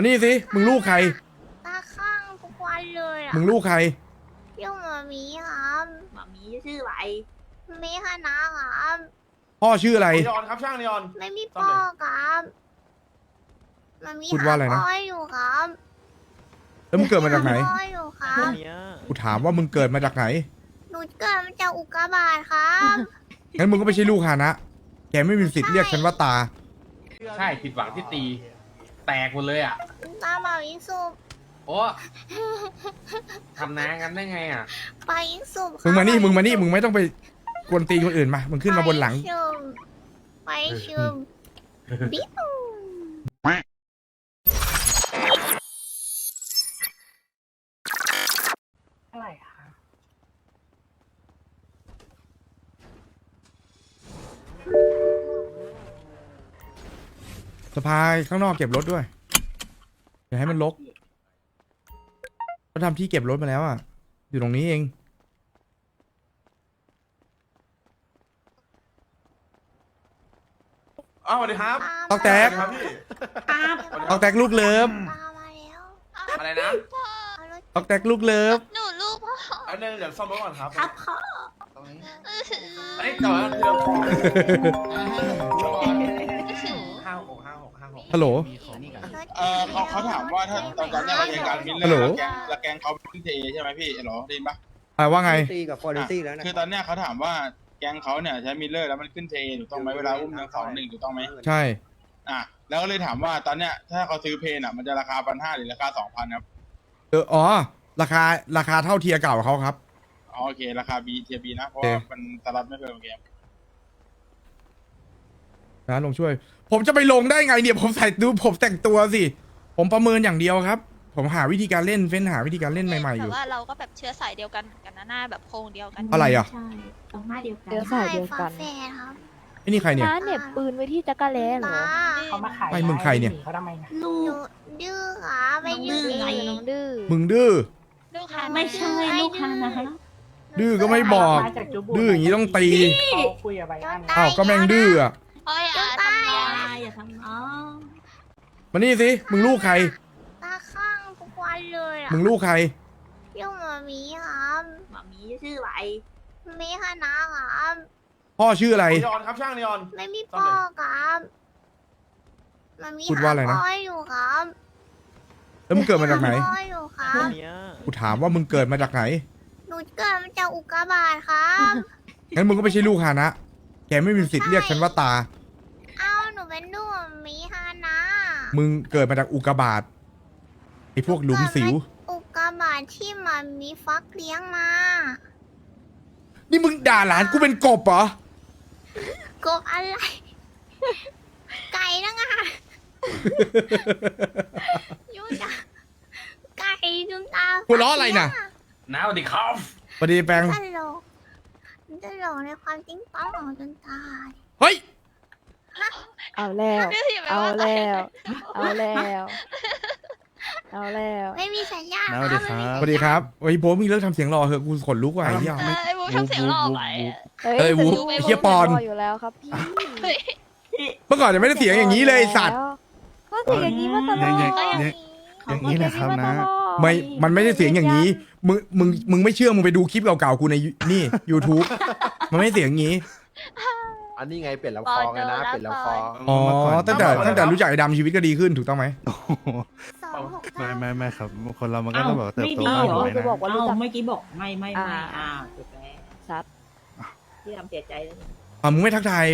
มานี่สิมึงลูกใคร ตาข้างทุกวันเลยอะมึงลูกใครเรียกหมามีครับหมามีชื่ออะไรมีคณะครับ พ่อชื่ออะไร นีออนครับช่างนีออน ไม่มีพ่อครับหมามีพูดว่าอะไรนะ หพ่ออยู่ครับแล้วมึงเกิดมาจากไหน พ่ออยู่ครับ กูถามว่ามึงเกิดมาจากไหน หนูเกิดมาจากอุกกาบาตครับ งั้นมึงก็ไม่ใช่ลูกฮานะ แกไม่มีสิทธิ์เรียกฉันว่าตา ใช่ผิดหวังที่ตี แตกหมดเลยอะ ตาบ่าวยิงสุบโอ้ทำน้ากันได้ไงอะ ไปยิงสุบครับมึงมานี่ มึงมานี่ มึงไม่ต้องไปกวนตีนคนอื่นมา มึงขึ้นมาบนหลัง ไปชุมไปชุมบิ้ว สะพายข้างนอกเก็บรถด้วยอย่าให้มันรกเขาทำที่เก็บรถมาแล้วอะ อยู่ตรงนี้เอง อ้าวสวัสดีครับ ตอกแตกสวัสดีครับพี่ครับตอกแตกลูกเลิฟ ตามมาแล้วอะไรนะเอารถตอกแตกลูกเลิฟ หนูลูกพ่ออันนี้เดี๋ยวซ่อมรถก่อนครับครับพ่อตรงนี้เอ้ยก่อนเดี๋ยว ฮัลโหล เออเขาเขาถามว่าถ้าตอนตอนเนี้ยรายการมิลเลฮัอลโหล ร์แล้วแกงแล้วแกงเขาเป็นเทใช่ไหมพี่เหรอได้ยินปะอ่าว่าไง ตีกับฟอร์ตี้แล้วนะคือตอนเนี้ยเขาถามว่าแกงเขาเนี่ยใช้มิลเลอร์แล้วมันขึ้นเทถูกต้องไหมเวลาอุ้มหนึ่งสองหนึ่งถูกต้องไหมใช่ อะแล้วก็เลยถามว่าตอนเนี้ยถ้าเขาซื้อเพนอะมันจะราคาพันห้าหรือราคาสองพันครับเออ อ๋อ ราคา ราคาเท่าเทียร์เก่าเขาครับ อ๋อโอเคราคาบีเทียบีนะเพราะโอเคว่ามันสลัดไม่เพิ่มโอเค นะลงช่วย ผมจะไปลงได้ไงเนี่ยผมใส่ดูผมแต่งตัวสิ ผมประเมินอย่างเดียวครับ ผมหาวิธีการเล่นเฟ้นหาวิธีการเล่นใหม่ๆอยู่แต่ว่าเราก็แบบเชื้อสายเดียวกันเหมือนกันนะหน้าแบบโครงเดียวกัน อะไรอะ ใช่ตรงหน้าเดียวกัน เดี๋ยวสายเดียวกันฝาแฝดครับไอ้นี่ใครเนี่ย น้าเหน็บปืนไว้ที่จักรแล้เหรอตาเขามาขายไม่มึงใครเนี่ย เขาทำไมนะหลูนูกดื้อครับไปยืนน้องดื้อน้องดื้อ มึงดื้อ ลูกค้าไม่ใช่ลูกค้านะดื้อก็ไม่บอกมาจากจูบูดื้ออย่างนี้ต้องตี เขาคุยกับไบอัน อ้าวก็แม่งดื้ออะ โอ้ยอะทำน้อง อย่าทำน้องมานี่สิมึงลูกใคร ตาข้างทุกวันเลยอะมึงลูกใครเรียกหมามีครับหมามีชื่ออะไรมีคณะครับพ่อชื่ออะไร นีออนครับช่างนีออน ไม่มีพ่อครับหมามีพูดว่าอะไรนะพ่ออยู่ครับแล้วมึงเกิดมาจากไหน พ่ออยู่ครับ กูถามว่ามึงเกิดมาจากไหน หนูเกิดมาจากอุกกาบาตครับงั้นมึงก็ไม่ใช่ลูกฮานะ แกไม่มีสิทธิ์เรียกฉันว่าตา เอ้าหนูเป็นลูกหมามีคณะ มึงเกิดมาจากอุกกาบาตไอ้พวกหลุมสิว อุกกาบาตที่หมามีฟักเลี้ยงมา นี่มึงด่าหลานกูเป็นกบเหรอ กบอะไร ไก่นะงะยุ่งจังไก่จุนตาหัวเราะอะไรน่ะ น้าสวัสดีครับสวัสดีแปงตลกตลกในความจริงต้องของจนตายเฮ้ย เอาแล้วไม่อย่าไปเอาว่าแล้ว เอาแล้ว เอาแล้ว ไม่มีสัญญาณสวัสดีครับสวัสดีครับเฮ้ยโบทมึงเลิกทำเสียงรอเหอะกูขนลุกว่ะไอ้เหี้ยเอไม่อไอ้บูทำเสียงหล่อไปอะเอ้ยเอ้ยแต่วูดูไอ้เหี้ยปอนรอยู่แล้วครับพี่เฮ้ยเมื่อก่อนจะไม่ได้เสียงอย่างนี้เลยไอ้สัตว์ ก็เสียงอย่างนี้มาตลอดอย่างก็อย่างยังอย่างนี้แหละครับนะ ไม่ มันไม่ได้เสียงอย่างนี้ มึง มึง มึงไม่เชื่อ มึงไปดูคลิปเก่าๆ กูในนี่ YouTube มันไม่ได้เสียงอย่างนี้ อันนี้ไงเปลี่ยนลำคอไงนะเปลี่ยนลำคอ อ๋อเมื่ก่นตั้งแต่ตั้งแต่รู้จักไอ้ดำชีวิตก็ดีขึ้นถูกต้องไหมโอ้โหสองหกไม่ไม่ไม่ครับ คนเรามันก็ต้องแบบเติบโตไม่มากดีกเหรอว่าจะนะบอกว่ารู้จักเอ้าเมื่อกี้บอกไม่ไม่ไม่อ่าอ่าจบแล้วซัดที่ทำเสียใจเลยอ่ามึงไม่ทักทาย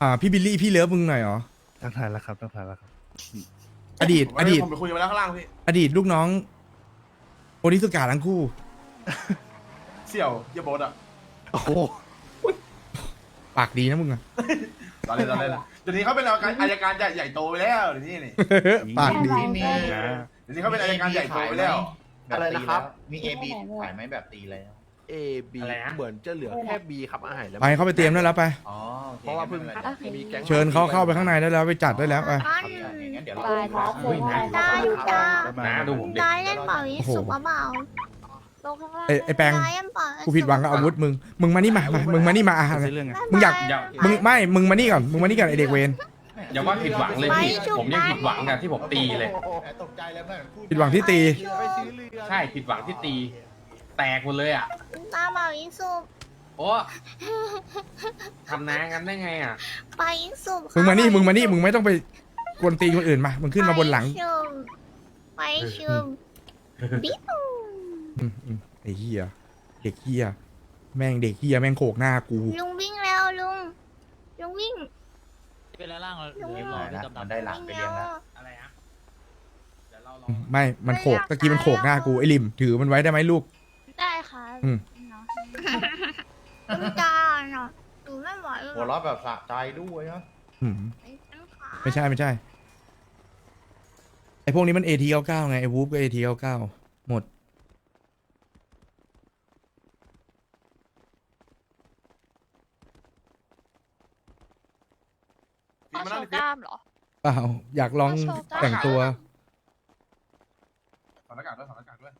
อ่าพี่บิลลี่พี่เลิฟมึงหน่อยเหรอทักทายแล้วครับทักทายแล้วครับ อดีต อดีต ผมไปคุยกันมาแล้วข้างล่างพี่ อดีตลูกน้องโอนิสกาทั้งคู่ เสี่ยวเหี้ยโบดอะ โอ้โห ปากดีนะมึงอะ ตอนเล่นตอนเล่นเดี๋ยวนี้เขาเป็นอายการใหญ่ใหญ่โตไปแล้วเดี๋ยวนี้นี่ปากดีนะเดี๋ยวนี้เขาเป็นอายการใหญ่โตไปแล้ว อะไรนะครับ มี A B ขายไหมแบบตีแล้ว A B อะไรนะ เหมือนจะเหลือแค่ B ครับอาหารแล้วไปเข้าไปเตรียมได้แล้วไป อ๋อโอคเพราะว่าเพิ่งไม่ป็นไรมีแก๊งเชิญเขาเข้าไปข้างในได้แล้วไปจัดได้แล้วไปอันงั้นเดี๋ยวตายเราท้าโค้งได้ตายอยู่จ้าน้าดูผมดิตายเล่นเป่ายิงสุกเปล่า ลงข้างล่างไอ้ไอ้แปงตายเล่นเป่ากูผิดหวังกับอาวุธมึง มึงมานี่มามามึงมานี่มาอะ ไม่ใช่เรื่องไงมึงอยาก มึงไม่ มึงมานี่ก่อน มึงมานี่ก่อนไอเด็กเวร อย่าว่าผิดหวังเลยพี่ไปจุกผมยังผิดหวังกับที่ผมตีเลย ตกใจแล้วเพื่อนพูผิดหวังที่ตี ไปซื้อเรือใช่ผิดหวังที่ตี แตกหมดเลยอะตาบอกยิงสุบโอ้ทำน้ากันได้ไงอะไปยิงสุบมึงมานี่ มึงมานี่ มึงไม่ต้องไปกวนตีนคนอื่นมา มึงขึ้นมาบนหลัง ไปชุบไปชุบบิ๊ก อืมอืมไอ้เหี้ยเด็กเหี้ยแม่งเด็กเหี้ยแม่งโขกหน้ากู ลุงวิ่งแล้วลุง ลุงวิ่ง เป็นล่างลุงเรีวิ่ยงบร้อยนะดำมันๆได้หลักไปเรียนแล้วอะไรอะเดี๋ยวเราลองไม่ มันโขกตะกี้มันโขกหน้ากูไอ้ลิม ถือมันไว้ได้ไหมลูก ได้ค่ะอืม เนาะลุงตาเนาะหนูไม่ไหวหรหัวอกเราะแบบสะใจด้วยนะอืมไอ้ฉันขาไม่ใช่ไม่ใช่ ไอ้พวกนี้มัน AT 99 ไงไอ้วูฟก็ AT 99 หมด ขอโชว์กล้ามเหรอ เปล่าอยากลองเอาโชว์ได้แต่งตัว ถอดหน้ากากด้วยถอดหน้ากากด้วย